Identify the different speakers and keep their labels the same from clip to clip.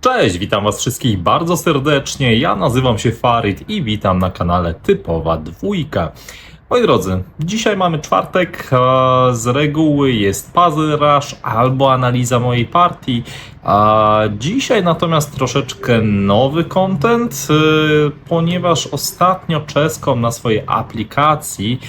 Speaker 1: Cześć, witam Was wszystkich bardzo serdecznie. Ja nazywam się Farid i witam na kanale Typowa Dwójka. Moi drodzy, dzisiaj mamy czwartek. Z reguły jest puzzle rush albo analiza mojej partii. A dzisiaj natomiast troszeczkę nowy content, y, ponieważ ostatnio Czeskom na swojej aplikacji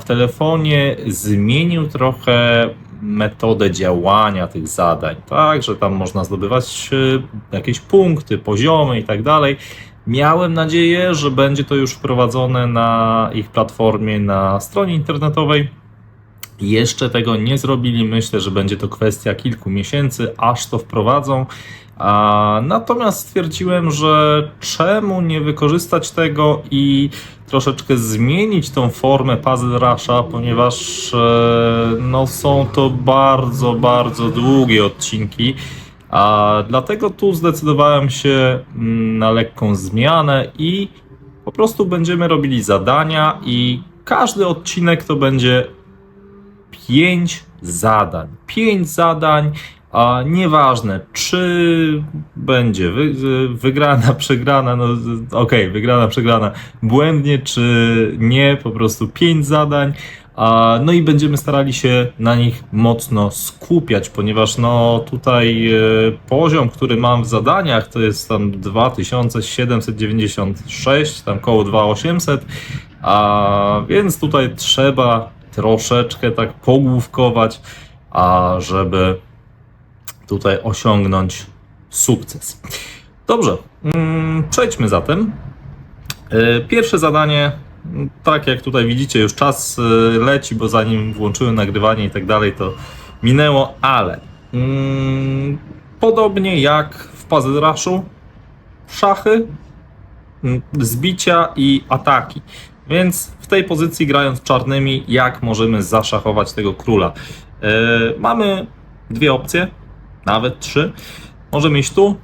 Speaker 1: w telefonie zmienił trochę metodę działania tych zadań, tak, że tam można zdobywać e, jakieś punkty, poziomy i tak dalej. Miałem nadzieję, że będzie to już wprowadzone na ich platformie na stronie internetowej. Jeszcze tego nie zrobili. Myślę, że będzie to kwestia kilku miesięcy, aż to wprowadzą. A, natomiast stwierdziłem, że czemu nie wykorzystać tego i troszeczkę zmienić tą formę Puzzle Rusha, ponieważ e, no, są to bardzo, bardzo długie odcinki. A dlatego tu zdecydowałem się mm, na lekką zmianę i po prostu będziemy robili zadania i każdy odcinek to będzie pięć zadań. Pięć zadań, a nieważne, czy będzie wy, wygrana, przegrana, no okej, wygrana, przegrana, błędnie, czy nie, po prostu pięć zadań. No i będziemy starali się na nich mocno skupiać, ponieważ no tutaj e, poziom, który mam w zadaniach, to jest tam 2796, tam koło 2800, a więc tutaj trzeba troszeczkę tak pogłówkować, a żeby tutaj osiągnąć sukces. Dobrze, mm, przejdźmy zatem. E, Pierwsze zadanie, tak jak tutaj widzicie, już czas e, leci, bo zanim włączyłem nagrywanie i tak dalej, to minęło, ale mm, podobnie jak w Puzzle Rushu, szachy, mm, zbicia i ataki. Więc w tej pozycji grając czarnymi, jak możemy zaszachować tego króla? E, mamy dwie opcje, nawet trzy. Możemy iść tu,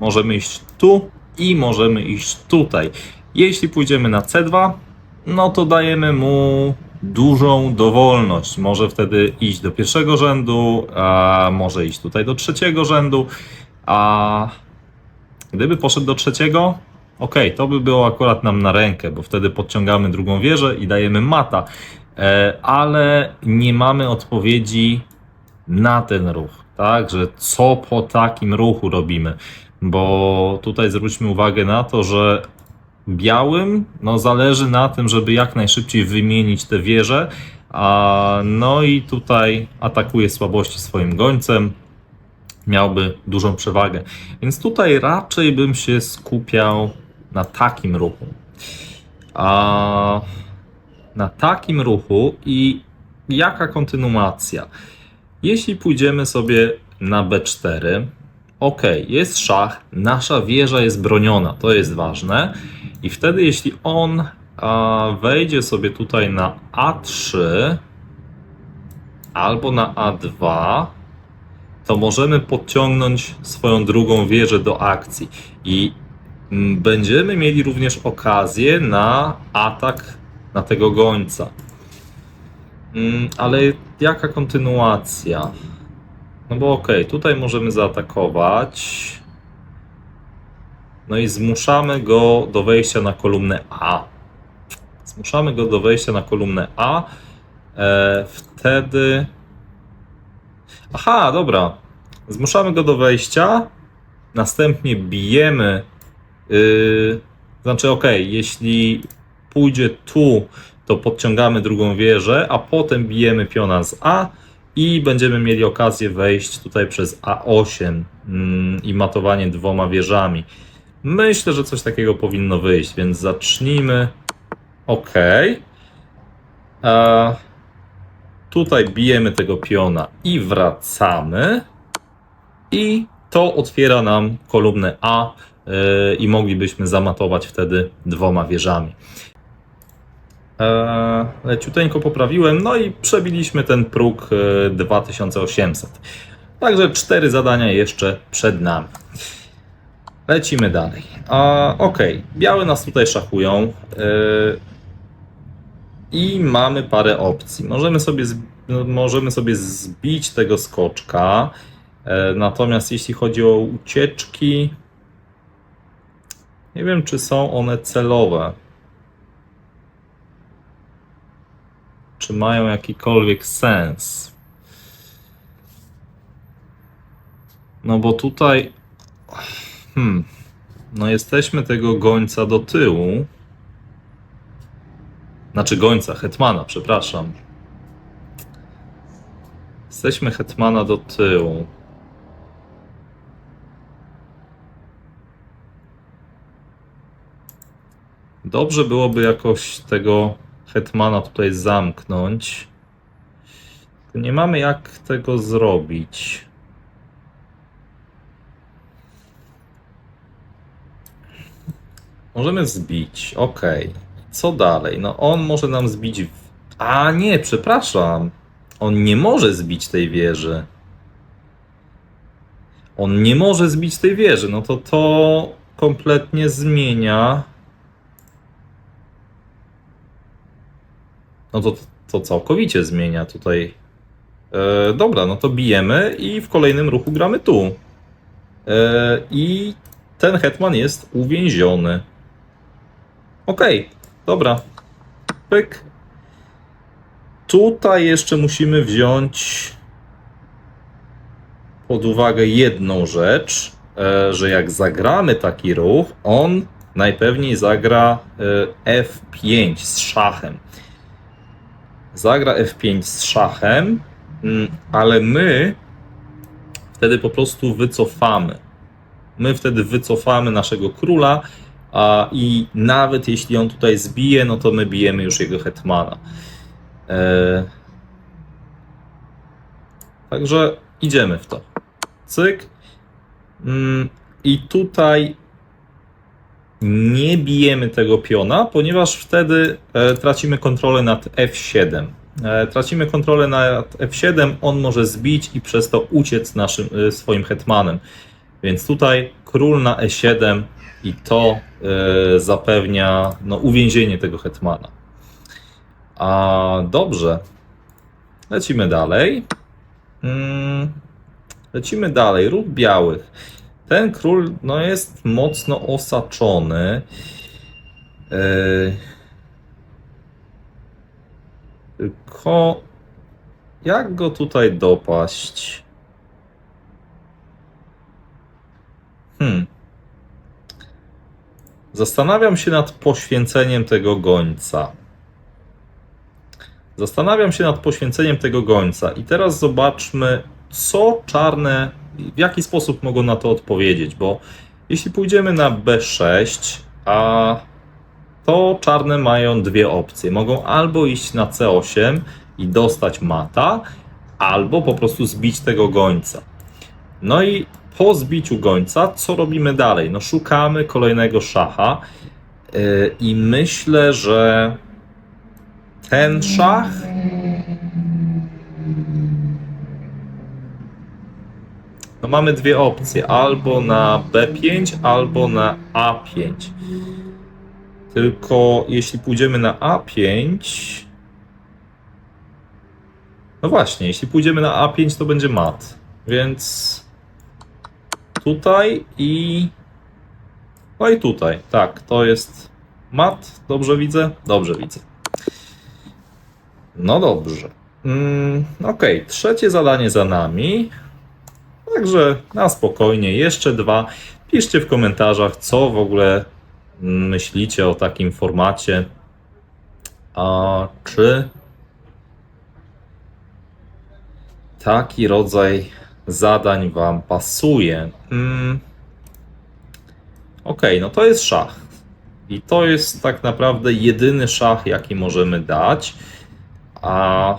Speaker 1: możemy iść tu i możemy iść tutaj. Jeśli pójdziemy na C2, no to dajemy mu dużą dowolność. Może wtedy iść do pierwszego rzędu, a może iść tutaj do trzeciego rzędu, a gdyby poszedł do trzeciego, ok, to by było akurat nam na rękę, bo wtedy podciągamy drugą wieżę i dajemy mata, e, ale nie mamy odpowiedzi na ten ruch, tak, że co po takim ruchu robimy, bo tutaj zwróćmy uwagę na to, że białym no, zależy na tym, żeby jak najszybciej wymienić te wieże, a, no i tutaj atakuje słabości swoim gońcem, miałby dużą przewagę. Więc tutaj raczej bym się skupiał na takim ruchu. A na takim ruchu i jaka kontynuacja? Jeśli pójdziemy sobie na B4, ok, jest szach, nasza wieża jest broniona, to jest ważne. I wtedy, jeśli on wejdzie sobie tutaj na A3 albo na A2, to możemy podciągnąć swoją drugą wieżę do akcji. I mm, będziemy mieli również okazję na atak na tego gońca. Mm, Ale jaka kontynuacja? No bo okej, tutaj możemy zaatakować. No i zmuszamy go do wejścia na kolumnę A. Zmuszamy go do wejścia na kolumnę A. E, wtedy. Aha, dobra. Zmuszamy go do wejścia. Następnie bijemy. Yy, znaczy, ok, jeśli pójdzie tu, to podciągamy drugą wieżę, a potem bijemy piona z A i będziemy mieli okazję wejść tutaj przez A8 mm, i matowanie dwoma wieżami. Myślę, że coś takiego powinno wyjść, więc zacznijmy. Ok. Tutaj bijemy tego piona i wracamy. I to otwiera nam kolumnę A e, i moglibyśmy zamatować wtedy dwoma wieżami. E, leciuteńko poprawiłem, no i przebiliśmy ten próg e, 2800. Także cztery zadania jeszcze przed nami. Lecimy dalej. A, Okej, białe nas tutaj szachują. Yy, I mamy parę opcji. Możemy sobie, no, możemy sobie zbić tego skoczka. E, Natomiast jeśli chodzi o ucieczki, nie wiem, czy są one celowe. Czy mają jakikolwiek sens? No bo tutaj. Hmm. No jesteśmy tego gońca do tyłu. Znaczy gońca, hetmana, przepraszam. Jesteśmy hetmana do tyłu. Dobrze byłoby jakoś tego hetmana tutaj zamknąć. Nie mamy jak tego zrobić. Możemy zbić, ok. Co dalej? No on może nam zbić. W... A nie, przepraszam. On nie może zbić tej wieży. On nie może zbić tej wieży. No to to kompletnie zmienia. No to to całkowicie zmienia tutaj. E, dobra, no to bijemy i w kolejnym ruchu gramy tu. E, I ten hetman jest uwięziony. Okej, dobra. Pyk. Tutaj jeszcze musimy wziąć pod uwagę jedną rzecz, e, że jak zagramy taki ruch, on najpewniej zagra e, F5 z szachem. Zagra F5 z szachem, mm, ale my wtedy po prostu wycofamy. My wtedy wycofamy naszego króla, i nawet jeśli on tutaj zbije, no to my bijemy już jego hetmana. E... Także idziemy w to. Cyk. Mm, I tutaj nie bijemy tego piona, ponieważ wtedy e, tracimy kontrolę nad F7. E, tracimy kontrolę nad F7, on może zbić i przez to uciec naszym, swoim hetmanem. Więc tutaj król na E7 i to e, zapewnia no, uwięzienie tego hetmana. A dobrze. Lecimy dalej. Mm, lecimy dalej. Ruch białych. Ten król no, jest mocno osaczony. E, tylko jak go tutaj dopaść? Hmm. Zastanawiam się nad poświęceniem tego gońca. Zastanawiam się nad poświęceniem tego gońca. I teraz zobaczmy, co czarne, w jaki sposób mogą na to odpowiedzieć, bo jeśli pójdziemy na B6, a to czarne mają dwie opcje. Mogą albo iść na C8 i dostać mata, albo po prostu zbić tego gońca. No i po zbiciu gońca, co robimy dalej? No szukamy kolejnego szacha yy, i myślę, że ten szach no mamy dwie opcje, albo na B5, albo na A5. Tylko jeśli pójdziemy na A5, no właśnie, jeśli pójdziemy na A5, to będzie mat. Więc tutaj i. No i tutaj. Tak, to jest mat. Dobrze widzę? Dobrze widzę. No dobrze. Mm, okay. trzecie zadanie za nami. Także na spokojnie, jeszcze dwa. Piszcie w komentarzach, co w ogóle myślicie o takim formacie. A czy taki rodzaj zadań Wam pasuje? Hmm. Ok, no to jest szach. I to jest tak naprawdę jedyny szach, jaki możemy dać. A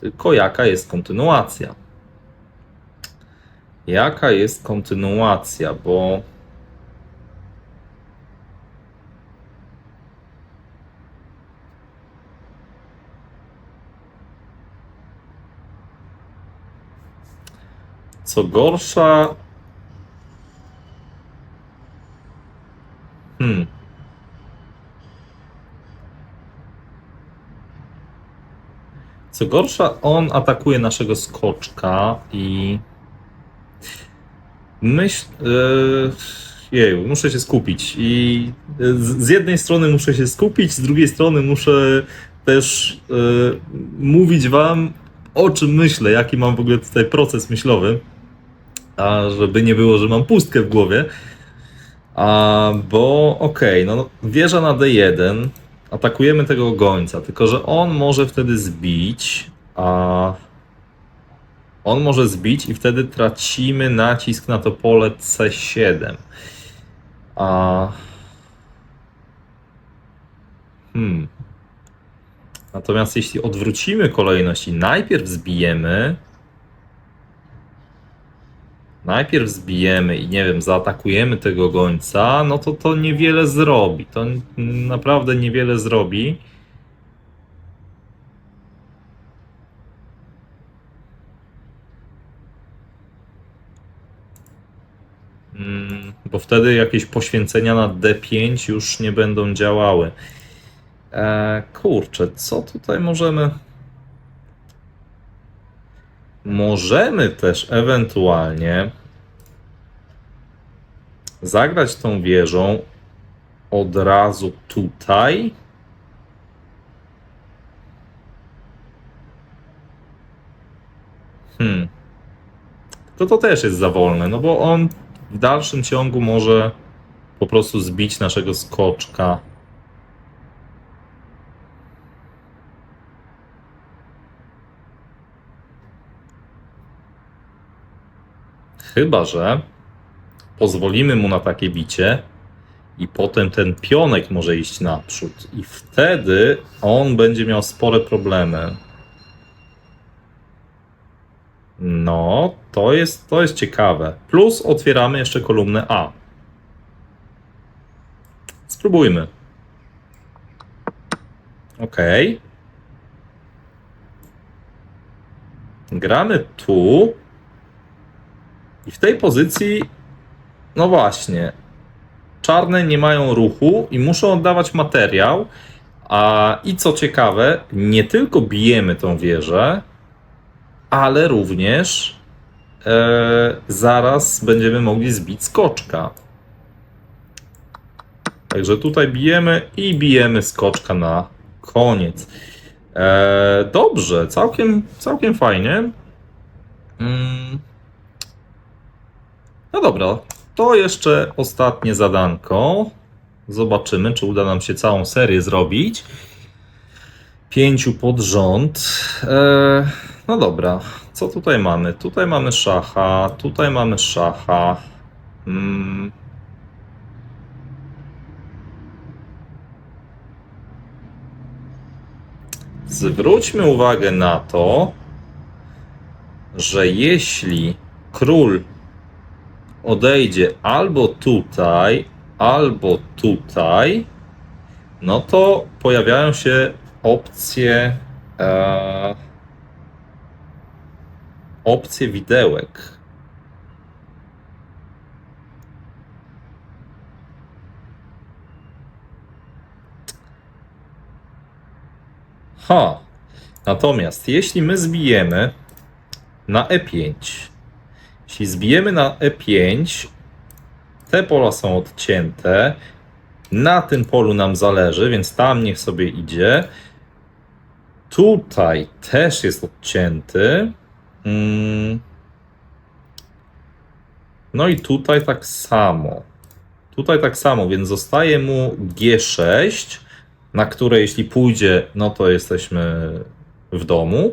Speaker 1: tylko jaka jest kontynuacja? Jaka jest kontynuacja? Bo Co gorsza. Hmm. Co gorsza, on atakuje naszego skoczka i. Myśl. Yy... Jeju, muszę się skupić. I z, z jednej strony muszę się skupić, z drugiej strony muszę też yy, mówić Wam, o czym myślę, jaki mam w ogóle tutaj proces myślowy. A żeby nie było, że mam pustkę w głowie. A, bo okej, no, no wieża na D1, atakujemy tego gońca, tylko że on może wtedy zbić, a on może zbić i wtedy tracimy nacisk na to pole C7. A hmm. Natomiast jeśli odwrócimy kolejność i najpierw zbijemy, najpierw zbijemy i nie wiem, zaatakujemy tego gońca, no to to niewiele zrobi. To naprawdę niewiele zrobi. Mm, Bo wtedy jakieś poświęcenia na D5 już nie będą działały. E, kurczę, co tutaj możemy. Możemy też ewentualnie zagrać tą wieżą od razu tutaj. Hmm. To to też jest za wolne, no bo on w dalszym ciągu może po prostu zbić naszego skoczka. Chyba, że pozwolimy mu na takie bicie i potem ten pionek może iść naprzód i wtedy on będzie miał spore problemy. No, to jest, to jest ciekawe. Plus otwieramy jeszcze kolumnę A. Spróbujmy. Ok. Gramy tu. I w tej pozycji, no właśnie, czarne nie mają ruchu i muszą oddawać materiał. A i co ciekawe, nie tylko bijemy tą wieżę, ale również e, zaraz będziemy mogli zbić skoczka. Także tutaj bijemy i bijemy skoczka na koniec. E, dobrze, całkiem, całkiem fajnie. Mm. No dobra, to jeszcze ostatnie zadanko. Zobaczymy, czy uda nam się całą serię zrobić. Pięciu pod rząd. E, no dobra, co tutaj mamy? Tutaj mamy szacha, tutaj mamy szacha. Mm. Zwróćmy uwagę na to, że jeśli król odejdzie albo tutaj, albo tutaj, no to pojawiają się opcje. E, opcje widełek. Ha. Natomiast jeśli my zbijemy na E5, jeśli zbijemy na E5, te pola są odcięte, na tym polu nam zależy, więc tam niech sobie idzie. Tutaj też jest odcięty. Mm. No i tutaj tak samo. Tutaj tak samo, więc zostaje mu G6, na które jeśli pójdzie, no to jesteśmy w domu.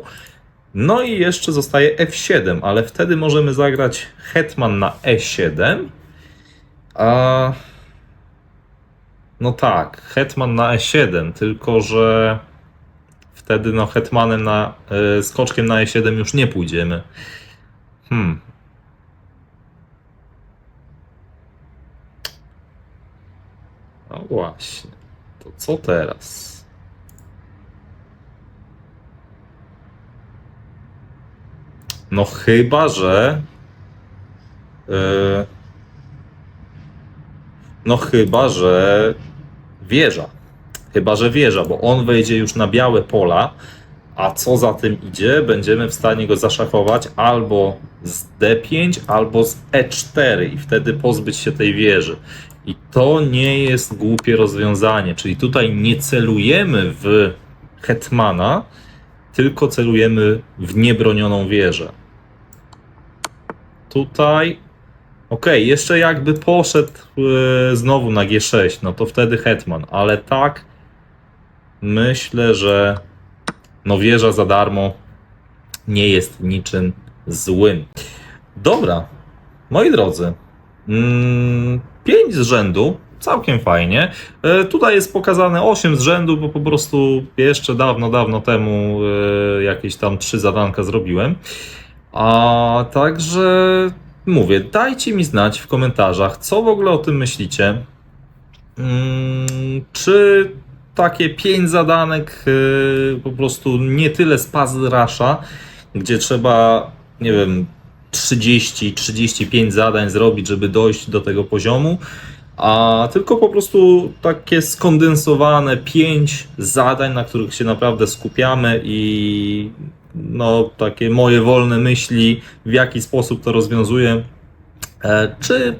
Speaker 1: No i jeszcze zostaje F7, ale wtedy możemy zagrać hetman na E7. A... No tak, hetman na E7, tylko że wtedy no hetmanem na y, skoczkiem na E7 już nie pójdziemy. Hmm. No właśnie. To co teraz? No chyba, że E, No chyba, że wieża. Chyba, że wieża, bo on wejdzie już na białe pola, a co za tym idzie, będziemy w stanie go zaszachować albo z D5, albo z E4 i wtedy pozbyć się tej wieży. I to nie jest głupie rozwiązanie, czyli tutaj nie celujemy w hetmana, tylko celujemy w niebronioną wieżę. Tutaj. Okej, jeszcze jakby poszedł e, znowu na G6, no to wtedy hetman, ale tak myślę, że no wieża za darmo nie jest niczym złym. Dobra, moi drodzy, mm, 5 z rzędu, całkiem fajnie. E, Tutaj jest pokazane 8 z rzędu, bo po prostu jeszcze dawno, dawno temu e, jakieś tam 3 zadanka zrobiłem. A także mówię, dajcie mi znać w komentarzach, co w ogóle o tym myślicie. Mm, Czy takie 5 zadanek e, po prostu nie tyle z puzzle gdzie trzeba, nie wiem, 30-35 zadań zrobić, żeby dojść do tego poziomu, a tylko po prostu takie skondensowane 5 zadań, na których się naprawdę skupiamy i no takie moje wolne myśli, w jaki sposób to rozwiązuję, e, czy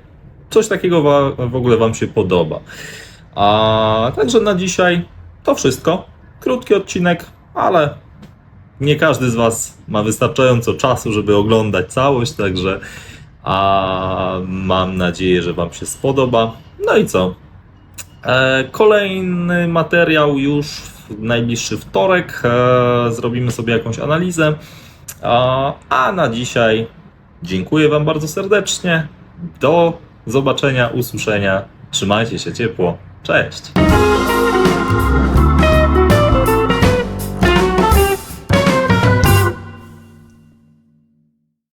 Speaker 1: coś takiego w ogóle Wam się podoba. A także na dzisiaj to wszystko. Krótki odcinek, ale nie każdy z Was ma wystarczająco czasu, żeby oglądać całość, także a mam nadzieję, że Wam się spodoba. No i co? E, kolejny materiał już najbliższy wtorek. E, zrobimy sobie jakąś analizę. A na dzisiaj dziękuję Wam bardzo serdecznie. Do zobaczenia, usłyszenia. Trzymajcie się ciepło. Cześć!